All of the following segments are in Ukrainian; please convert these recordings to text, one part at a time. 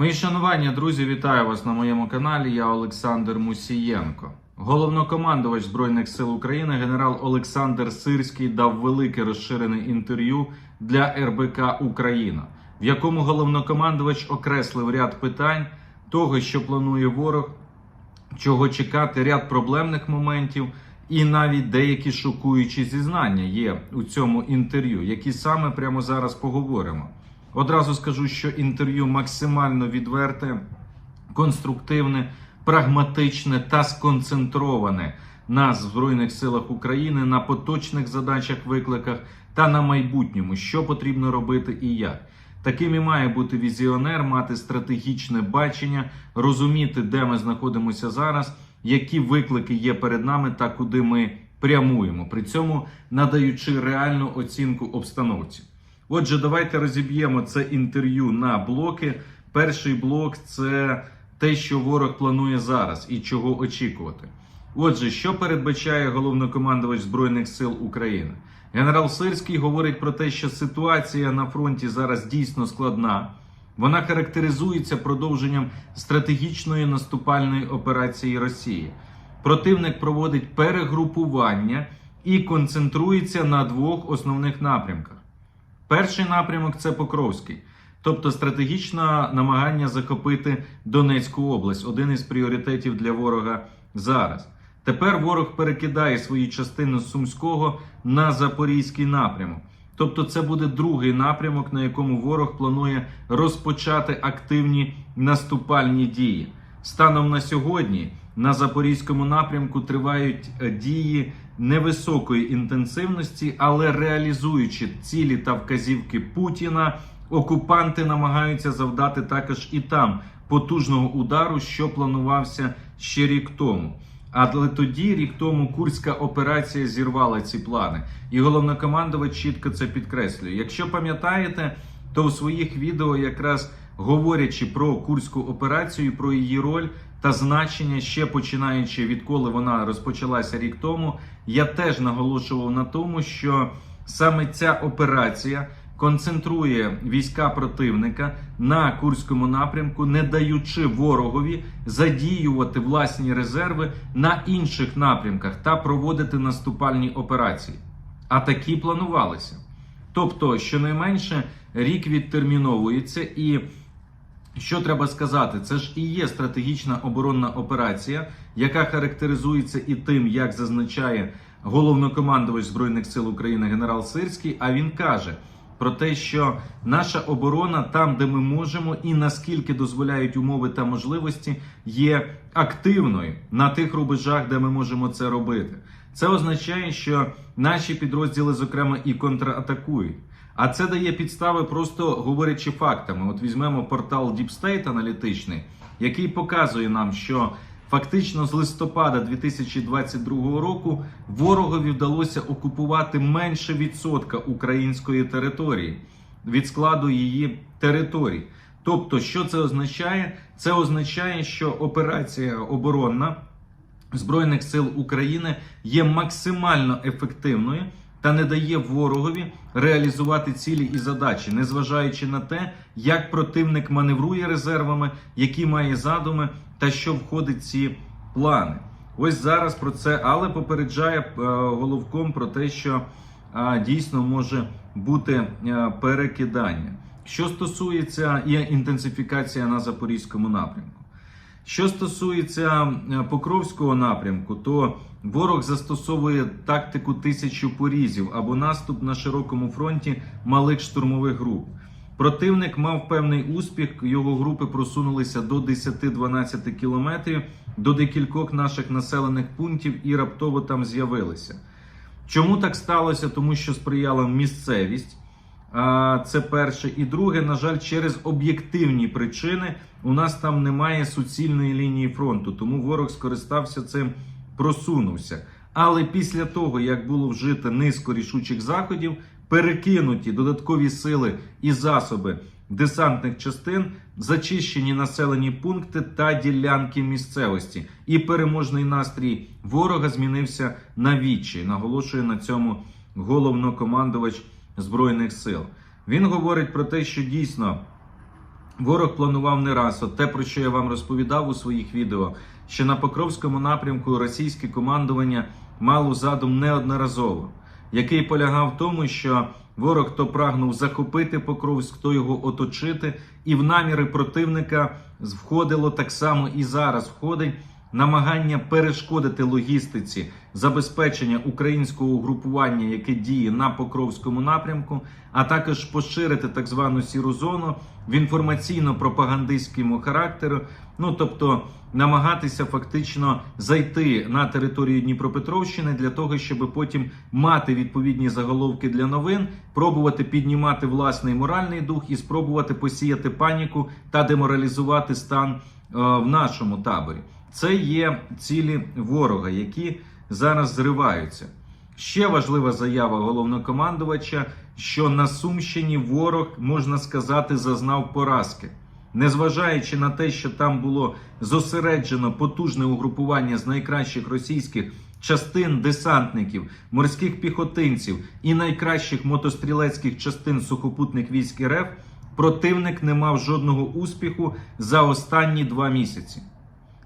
Мої шанування, друзі, вітаю вас на моєму каналі. Я Олександр Мусієнко. Головнокомандувач Збройних сил України генерал Олександр Сирський дав велике розширене інтерв'ю для РБК Україна, в якому головнокомандувач окреслив ряд питань того, що планує ворог, чого чекати, ряд проблемних моментів, і навіть деякі шокуючі зізнання є у цьому інтерв'ю, які саме прямо зараз поговоримо. Одразу скажу, що інтерв'ю максимально відверте, конструктивне, прагматичне та сконцентроване на Збройних силах України, на поточних задачах, викликах та на майбутньому, що потрібно робити і як. Таким і має бути візіонер, мати стратегічне бачення, розуміти, де ми знаходимося зараз, які виклики є перед нами та куди ми прямуємо, при цьому надаючи реальну оцінку обстановці. Отже, давайте розіб'ємо це інтерв'ю на блоки. Перший блок це те, що ворог планує зараз і чого очікувати. Отже, що передбачає головнокомандувач Збройних сил України? Генерал Сирський говорить про те, що ситуація на фронті зараз дійсно складна. Вона характеризується продовженням стратегічної наступальної операції Росії. Противник проводить перегрупування і концентрується на двох основних напрямках. Перший напрямок це Покровський, тобто стратегічне намагання захопити Донецьку область, один із пріоритетів для ворога зараз. Тепер ворог перекидає свої частини з Сумського на Запорізький напрямок. Тобто, це буде другий напрямок, на якому ворог планує розпочати активні наступальні дії. Станом на сьогодні на запорізькому напрямку тривають е, дії невисокої інтенсивності, але реалізуючи цілі та вказівки Путіна, окупанти намагаються завдати також і там потужного удару, що планувався ще рік тому. Але тоді, рік тому, курська операція зірвала ці плани, і головнокомандувач чітко це підкреслює. Якщо пам'ятаєте, то у своїх відео, якраз говорячи про курську операцію, про її роль та значення, ще починаючи відколи вона розпочалася рік тому, я теж наголошував на тому, що саме ця операція концентрує війська противника на курському напрямку, не даючи ворогові задіювати власні резерви на інших напрямках та проводити наступальні операції. А такі планувалися. Тобто, щонайменше рік відтерміновується, і що треба сказати, це ж і є стратегічна оборонна операція, яка характеризується і тим, як зазначає головнокомандувач збройних сил України генерал Сирський. А він каже про те, що наша оборона там, де ми можемо, і наскільки дозволяють умови та можливості, є активною на тих рубежах, де ми можемо це робити. Це означає, що наші підрозділи, зокрема, і контратакують. А це дає підстави, просто говорячи фактами. От візьмемо портал Deep State аналітичний, який показує нам, що фактично з листопада 2022 року ворогові вдалося окупувати менше відсотка української території від складу її територій. Тобто, що це означає? Це означає, що операція оборонна Збройних сил України є максимально ефективною та не дає ворогові реалізувати цілі і задачі, незважаючи на те, як противник маневрує резервами, які має задуми та що входить в ці плани. Ось зараз про це, але попереджає е, головком про те, що е, дійсно може бути е, перекидання. Що стосується є інтенсифікація на запорізькому напрямку. Що стосується е, Покровського напрямку, то ворог застосовує тактику тисячу порізів або наступ на широкому фронті малих штурмових груп. Противник мав певний успіх. Його групи просунулися до 10-12 кілометрів до декількох наших населених пунктів і раптово там з'явилися. Чому так сталося? Тому що сприяла місцевість. Це перше. І друге, на жаль, через об'єктивні причини у нас там немає суцільної лінії фронту, тому ворог скористався цим, просунувся. Але після того, як було вжито низко рішучих заходів, перекинуті додаткові сили і засоби десантних частин, зачищені населені пункти та ділянки місцевості, і переможний настрій ворога змінився на відчай. Наголошує на цьому головнокомандувач збройних сил. Він говорить про те, що дійсно Ворог планував не раз. От те, про що я вам розповідав у своїх відео, що на Покровському напрямку російське командування мало задум неодноразово, який полягав в тому, що ворог то прагнув захопити Покровськ, то його оточити, і в наміри противника входило так само і зараз входить намагання перешкодити логістиці забезпечення українського угрупування, яке діє на Покровському напрямку, а також поширити так звану сіру зону в інформаційно-пропагандистському характеру. Ну тобто намагатися фактично зайти на територію Дніпропетровщини для того, щоб потім мати відповідні заголовки для новин, пробувати піднімати власний моральний дух і спробувати посіяти паніку та деморалізувати стан е, в нашому таборі. Це є цілі ворога, які зараз зриваються. Ще важлива заява головнокомандувача, що на Сумщині ворог, можна сказати, зазнав поразки. Незважаючи на те, що там було зосереджено потужне угрупування з найкращих російських частин десантників, морських піхотинців і найкращих мотострілецьких частин сухопутних військ РФ, противник не мав жодного успіху за останні два місяці.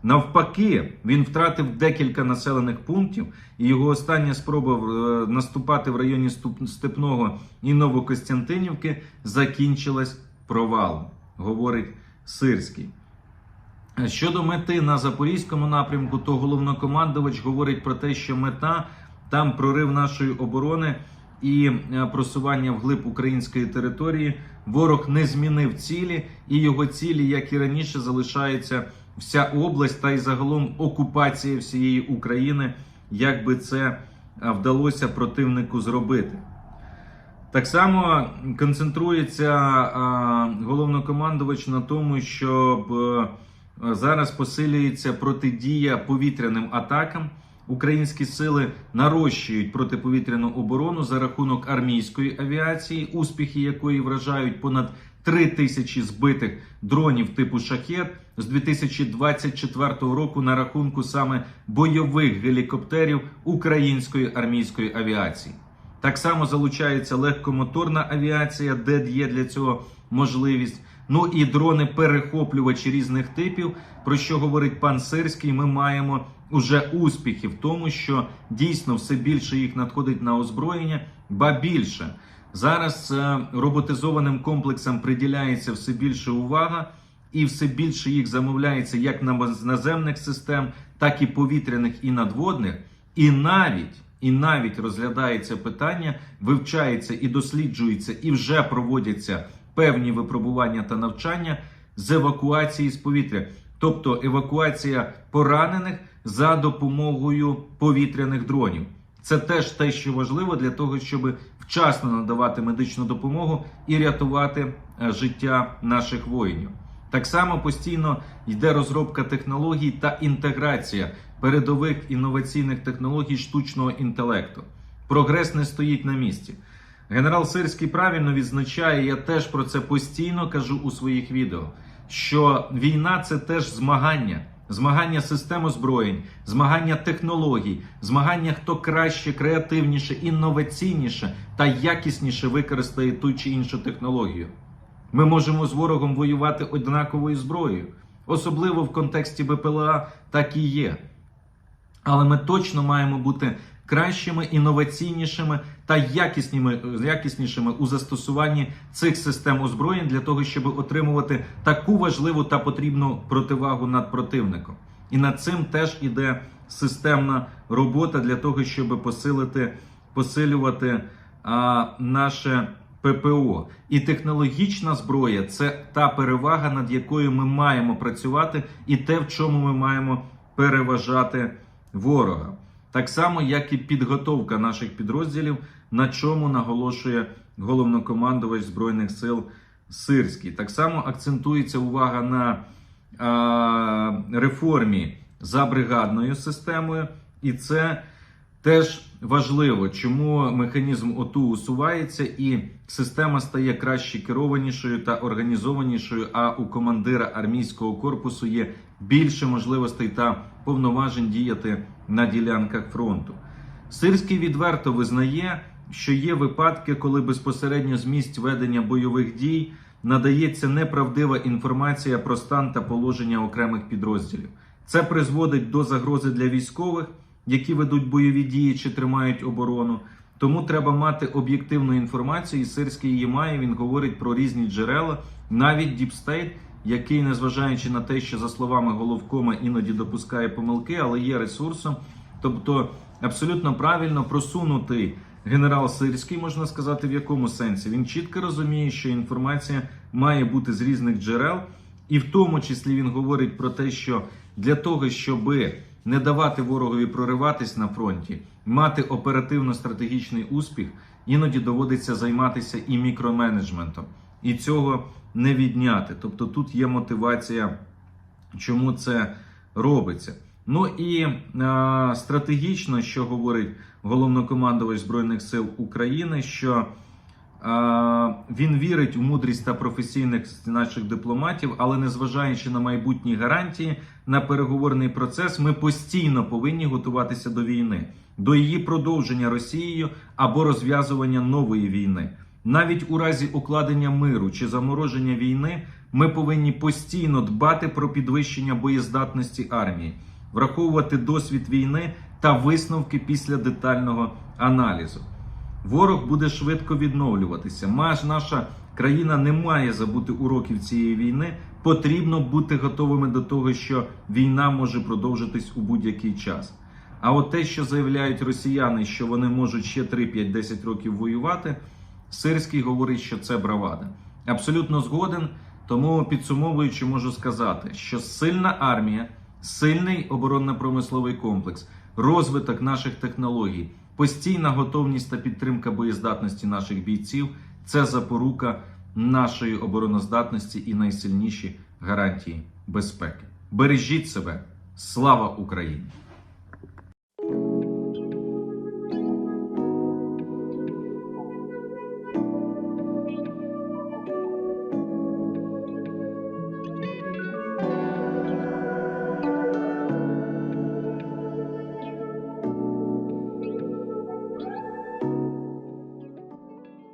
Навпаки, він втратив декілька населених пунктів, і його остання спроба е, наступати в районі Степного і Новокостянтинівки закінчилась провалом, говорить Сирський. Щодо мети на запорізькому напрямку, то головнокомандувач говорить про те, що мета там прорив нашої оборони і е, просування вглиб української території. Ворог не змінив цілі, і його цілі, як і раніше, залишається вся область та й загалом окупація всієї України, як би це е, вдалося противнику зробити. Так само концентрується головнокомандувач на тому, щоб е, зараз посилюється протидія повітряним атакам. Українські сили нарощують протиповітряну оборону за рахунок армійської авіації, успіхи якої вражають понад 3 тисячі збитих дронів типу шахет з 2024 року на рахунку саме бойових гелікоптерів української армійської авіації. Так само залучається легкомоторна авіація, де є для цього можливість. Ну і дрони-перехоплювачі різних типів, про що говорить пан Сирський. Ми маємо уже успіхи в тому, що дійсно все більше їх надходить на озброєння, ба більше зараз е, роботизованим комплексам приділяється все більше увага, і все більше їх замовляється як на наземних систем, так і повітряних і надводних, і навіть. І навіть розглядається питання, вивчається і досліджується, і вже проводяться певні випробування та навчання з евакуації з повітря, тобто евакуація поранених за допомогою повітряних дронів. Це теж те, що важливо для того, щоб вчасно надавати медичну допомогу і рятувати е, життя наших воїнів. Так само постійно йде розробка технологій та інтеграція передових інноваційних технологій штучного інтелекту. Прогрес не стоїть на місці. Генерал Сирський правильно відзначає, я теж про це постійно кажу у своїх відео, що війна це теж змагання, змагання систем озброєнь, змагання технологій, змагання хто краще, креативніше, інноваційніше та якісніше використає ту чи іншу технологію. Ми можемо з ворогом воювати однаковою зброєю, особливо в контексті БПЛА так і є. Але ми точно маємо бути кращими, інноваційнішими та якісними, якіснішими у застосуванні цих систем озброєнь для того, щоб отримувати таку важливу та потрібну противагу над противником. І над цим теж іде системна робота для того, щоб посилити, посилювати а, наше ППО. І технологічна зброя це та перевага, над якою ми маємо працювати, і те, в чому ми маємо переважати ворога. Так само, як і підготовка наших підрозділів, на чому наголошує головнокомандувач Збройних сил Сирський. Так само акцентується увага на е реформі за бригадною системою, і це теж важливо, чому механізм ОТУ усувається, і система стає краще керованішою та організованішою. А у командира армійського корпусу є більше можливостей та повноважень діяти на ділянках фронту. Сирський відверто визнає, що є випадки, коли безпосередньо з місць ведення бойових дій надається неправдива інформація про стан та положення окремих підрозділів. Це призводить до загрози для військових, які ведуть бойові дії чи тримають оборону. Тому треба мати об'єктивну інформацію. І Сирський її має. Він говорить про різні джерела, навіть Діпстейт, який, незважаючи на те, що за словами головкома іноді допускає помилки, але є ресурсом. Тобто абсолютно правильно просунутий генерал Сирський, можна сказати, в якому сенсі він чітко розуміє, що інформація має бути з різних джерел, і в тому числі він говорить про те, що для того, щоб не давати ворогові прориватись на фронті, мати оперативно-стратегічний успіх, іноді доводиться займатися і мікроменеджментом, і цього не відняти. Тобто тут є мотивація, чому це робиться. Ну і е, стратегічно, що говорить головнокомандувач Збройних сил України, що він вірить у мудрість та професійність наших дипломатів, але незважаючи на майбутні гарантії на переговорний процес, ми постійно повинні готуватися до війни, до її продовження Росією або розв'язування нової війни. Навіть у разі укладення миру чи замороження війни ми повинні постійно дбати про підвищення боєздатності армії, враховувати досвід війни та висновки після детального аналізу. Ворог буде швидко відновлюватися. Маш наша країна не має забути уроків цієї війни. Потрібно бути готовими до того, що війна може продовжитись у будь-який час. А от те, що заявляють росіяни, що вони можуть ще 3, 5, 10 років воювати, Сирський говорить, що це бравада. Абсолютно згоден. Тому підсумовуючи, можу сказати, що сильна армія, сильний оборонно-промисловий комплекс, розвиток наших технологій, постійна готовність та підтримка боєздатності наших бійців це запорука нашої обороноздатності і найсильніші гарантії безпеки. Бережіть себе, слава Україні!